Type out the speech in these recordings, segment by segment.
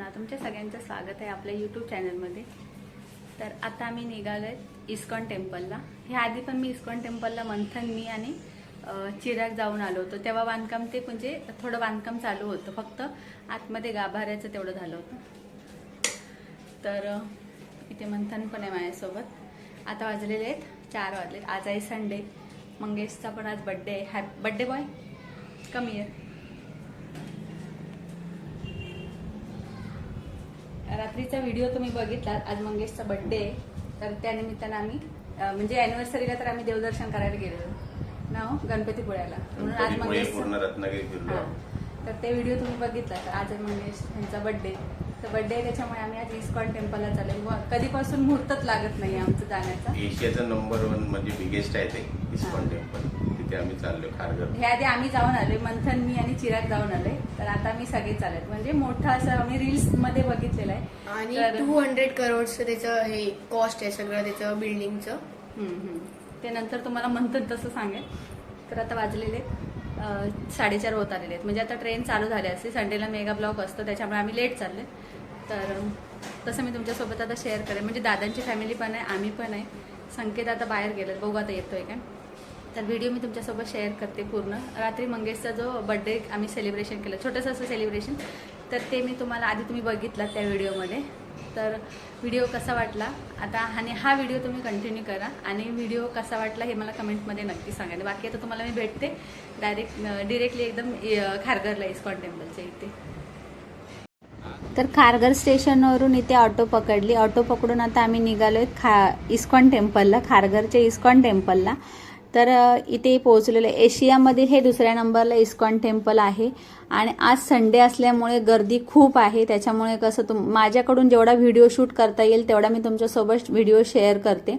ना तुमच्या सगळ्यांचं स्वागत आहे आपल्या यूट्यूब चॅनलमध्ये तर आता आम्ही निघालो आहे इस्कॉन टेम्पलला. ह्या आधी पण मी इस्कॉन टेम्पलला मंथन मी आणि चिराग जाऊन आलो होतो. तेव्हा बांधकाम ते म्हणजे थोडं बांधकाम चालू होतं. फक्त आतमध्ये गाभाऱ्याचं तेवढं झालं होतं. तर इथे मंथन पण आहे माझ्यासोबत. आता वाजलेले आहेत चार वाजले आज आहे संडे मंगेशचा पण आज बड्डे आहे. हॅप बड्डे बॉय कमी आहे. रात्रीचा व्हिडिओ तुम्ही बघितला आज मंगेशचा बर्थडे आहे तर त्यानिमित्तानं आम्ही म्हणजे अॅनिव्हर्सरीला तर आम्ही देवदर्शन करायला गेलेलो. नाव? गणपतीपुळ्याला म्हणून आज मंगेश पूर्ण रत्नागिरी फिरलो. हा. तर ते व्हिडिओ तुम्ही बघितला तर आज मंगेश यांचा बर्थडे तर बर्थडे आहे त्याच्यामुळे आम्ही आज इस्कॉन टेम्पलला चाललो कधीपासून मुहूर्तच लागत नाही आमचं जाण्याचा. एशियाचं नंबर वन म्हणजे बिगेस्ट आहे ते इस्कॉन टेम्पल तिथे आम्ही चाललो खारघर. हे आधी आम्ही जाऊन आलोय मंथन मी आणि चिराग जाऊन आलोय. तर आता मी सगळे चालत म्हणजे मोठं असं आम्ही रील्समध्ये बघितलेलं आहे. आणि तर- टू हंड्रेड करोडचं त्याचं हे कॉस्ट आहे सगळं त्याचं बिल्डिंगचं हम्म, हम्म. ते नंतर तुम्हाला म्हणतात तसं सांगेल. तर आता वाजलेले अं, साडेचार होत आलेले आहेत. म्हणजे आता ट्रेन चालू झाली असते. संडेला मेगा ब्लॉक असतो त्याच्यामुळे आम्ही लेट चालले तर अं, तसं मी तुमच्यासोबत आता शेअर करेन. म्हणजे दादांची फॅमिली पण आहे आम्ही पण आहे. संकेत आता बाहेर गेलेत. बघू आता येतोय काय. तर व्हिडिओ मी तुमच्यासोबत शेअर करते पूर्ण. रात्री मंगेशचा जो बड्डे आम्ही सेलिब्रेशन केलं छोटंसं असं सेलिब्रेशन तर ते मी तुम्हाला आधी तुम्ही बघितलात त्या व्हिडिओमध्ये तर व्हिडिओ कसा वाटला? आता आणि हा व्हिडिओ तुम्ही कंटिन्यू करा. आणि व्हिडिओ कसा वाटला हे मला कमेंटमध्ये नक्की सांगायला बाकी आता तुम्हाला मी भेटते डायरेक्ट डिरेक्टली एकदम खारघरला इस्कॉन टेम्पलच्या इथे. तर खारघर स्टेशनवरून इथे ऑटो पकडली. ऑटो पकडून आता आम्ही निघालोय खा इस्कॉन टेम्पलला खारघरच्या इस्कॉन टेम्पलला तर इथे पोहोचलेलं एशियामध्ये एशियामधील हे दुसऱ्या नंबरला इस्कॉन टेम्पल आहे. आणि आज संडे असल्यामुळे गर्दी खूप आहे. त्याच्यामुळे कसं तुम माझ्याकडून जेवढा व्हिडिओ शूट करता येईल तेवढा मी तुमच्यासोबत व्हिडिओ शेअर करते.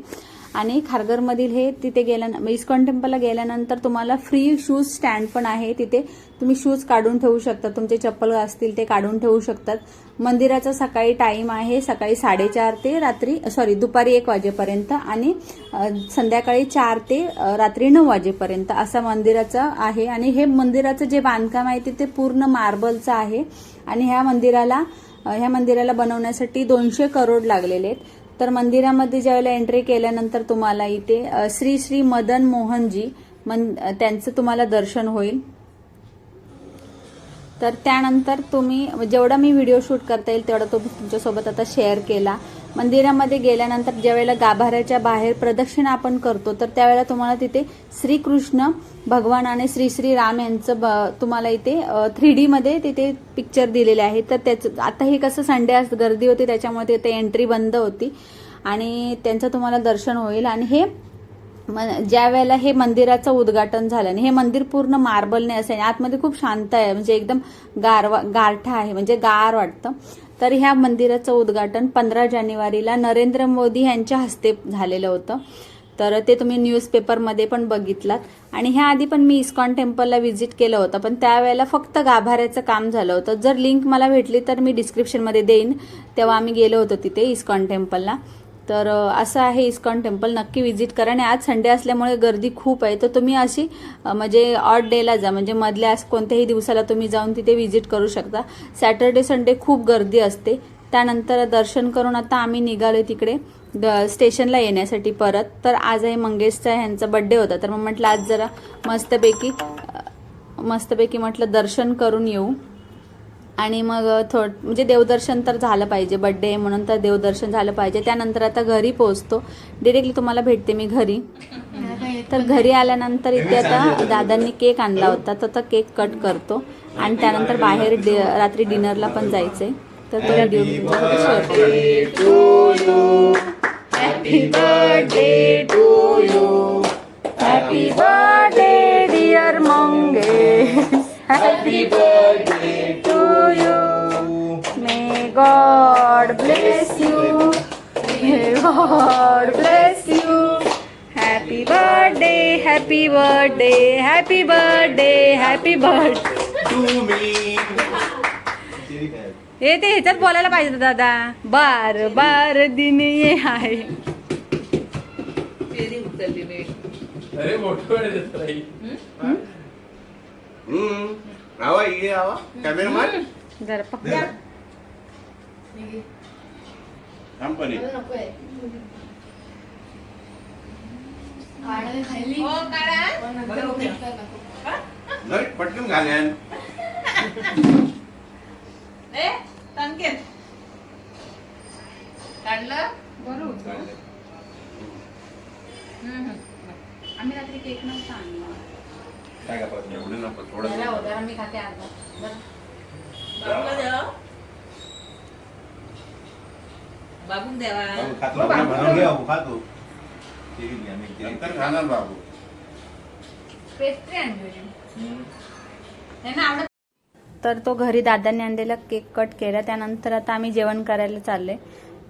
आणि खारघरमधील हे तिथे गेल्या म्हणजे इस्कॉन टेम्पलला गेल्यानंतर तुम्हाला फ्री शूज स्टँड पण आहे तिथे. तुम्ही शूज काढून ठेवू शकता तुमचे चप्पल असतील ते काढून ठेवू शकतात. मंदिराचा सकाळी टाईम आहे सकाळी साडेचार ते रात्री सॉरी दुपारी एक वाजेपर्यंत आणि संध्याकाळी चार ते रात्री नऊ वाजेपर्यंत असा मंदिराचा आहे. आणि हे मंदिराचं जे बांधकाम आहे ते ते पूर्ण मार्बलचं आहे. आणि ह्या मंदिराला ह्या मंदिराला बनवण्यासाठी दोनशे करोड लागलेले आहेत. तर मंदिरामध्ये ज्यावेळेला एंट्री केल्यानंतर तुम्हाला इथे श्री श्री मदन मोहनजी मन त्यांचं तुम्हाला दर्शन होईल. तर त्यानंतर तुम्ही जेवढा मी व्हिडिओ शूट करता येईल तेवढा तो तुमच्यासोबत आता शेअर केला. मंदिरामध्ये गेल्यानंतर ज्यावेळेला गाभाऱ्याच्या बाहेर प्रदक्षिणा आपण करतो तर त्यावेळेला तुम्हाला तिथे श्रीकृष्ण भगवान आणि श्री श्री राम यांचं ब- तुम्हाला इथे थ्री डीमध्ये तिथे पिक्चर दिलेले आहे तर त्याचं आता हे कसं संडे आज गर्दी होती त्याच्यामुळे तिथे एंट्री बंद होती. आणि त्यांचं तुम्हाला दर्शन होईल. आणि हे म- ज्या वेळेला हे मंदिराचं उद्घाटन झालं आणि हे मंदिर पूर्ण मार्बलने असेल आतमध्ये खूप शांत आहे म्हणजे एकदम गारवा गारठा आहे म्हणजे गार वाटतं. तर ह्या मंदिराचं उद्घाटन पंधरा जानेवारीला नरेंद्र मोदी यांच्या हस्ते झालेलं होतं. तर ते तुम्ही न्यूजपेपरमध्ये पण बघितलात. आणि ह्या आधी पण मी इस्कॉन टेम्पलला व्हिजिट केलं होतं पण त्यावेळेला फक्त गाभाऱ्याचं काम झालं होतं. जर लिंक मला भेटली तर मी डिस्क्रिप्शनमध्ये देईन. तेव्हा आम्ही गेलो होतो तिथे इस्कॉन टेम्पलला. तर असं आहे इस्कॉन टेम्पल. नक्की विजिट करा. आणि आज संडे असल्यामुळे गर्दी खूप आहे. तर तुम्ही अशी म्हणजे ऑड डेला जा. म्हणजे मधल्या आज कोणत्याही दिवसाला तुम्ही जाऊन तिथे विजिट करू शकता. सॅटर्डे संडे खूप गर्दी असते. त्यानंतर दर्शन करून आता आम्ही निघालो तिकडे स्टेशनला येण्यासाठी परत. तर आज आहे मंगेशचा ह्यांचा बड्डे होता. तर मग म्हटलं आज जरा मस्तपैकी मस्तपैकी म्हटलं दर्शन करून येऊ. आणि मग थोड म्हणजे देवदर्शन तर झालं पाहिजे बड्डे आहे म्हणून तर देवदर्शन झालं पाहिजे. त्यानंतर आता घरी पोहोचतो. डिरेक्टली तुम्हाला भेटते मी घरी. तर घरी आल्यानंतर इथे आता दादांनी केक आणला होता. तर तो केक कट करतो. आणि त्यानंतर बाहेर डि- रात्री डिनरला पण जायचंय. तर तो video share happy birthday may God bless you may God bless you happy birthday happy birthday happy birthday happy birthday हे ते ह्याच्यात बोलायला पाहिजे होतं दादा. बार बार दिन ये आहे. अरे मोठं वेळ देत राही हम्म. आवा ये आवा कॅमेरामॅन जरा पकड. लय पटकन घाल्यान ए संकेत काढलं बरं होतं आम्ही रात्री केक नव्हता आणला. काय का एवढे नको थोडं मी खाते अर्धा बरं. द्यावा. बाबू खातो. घे बाबू, खातो. ठीक आहे मी नंतर खाणार बाबू. पेस्ट्री आणली होती. त्यांना आवडत तर तो घरी दादांनी आणलेला केक कट केला. त्यानंतर आता आम्ही जेवण करायला चालले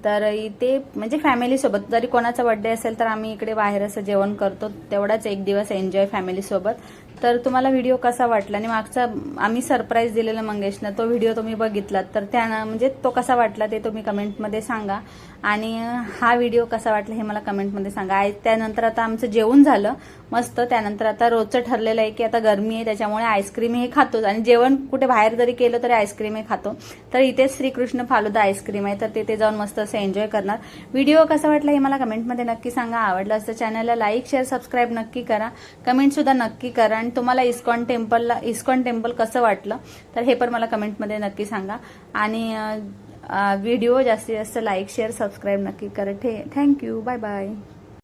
तर इथे म्हणजे फॅमिलीसोबत जरी कोणाचा बर्थडे असेल तर आम्ही इकडे बाहेर असं जेवण करतो. तेवढाच एक दिवस एन्जॉय फॅमिलीसोबत तर तुम्हाला व्हिडिओ कसा वाटला? आणि मागचा आम्ही सरप्राईज दिलेला मंगेशनं तो व्हिडिओ तुम्ही बघितलात. तर त्यानं म्हणजे तो कसा वाटला ते तुम्ही कमेंटमध्ये सांगा. आणि हा व्हिडिओ कसा वाटला हे मला कमेंटमध्ये सांगा. आय- त्यानंतर आता आमचं जेवण झालं मस्त. त्यानंतर आता रोजचं ठरलेलं आहे की आता गरमी आहे त्याच्यामुळे आईस्क्रीम हे खातोच आणि जेवण कुठे बाहेर जरी केलं तरी आईस्क्रीम हे खातो. तर इथेच श्रीकृष्ण फालुदा आईस्क्रीम आहे तर तिथे जाऊन मस्त असं एन्जॉय करणार. व्हिडिओ कसा वाटला हे मला कमेंटमध्ये नक्की सांगा. आवडलं असतं चॅनलला लाईक शेअर सबस्क्राईब नक्की करा. कमेंटसुद्धा नक्की करा. आणि तुम्हाला इस्कॉन टेम्पलला इस्कॉन टेम्पल कसं वाटलं तर हे पण मला कमेंटमध्ये नक्की सांगा. आणि व्हिडिओ जास्तीत जास्त लाईक शेअर सबस्क्राईब नक्की करा ठे. थँक्यू. Bye bye.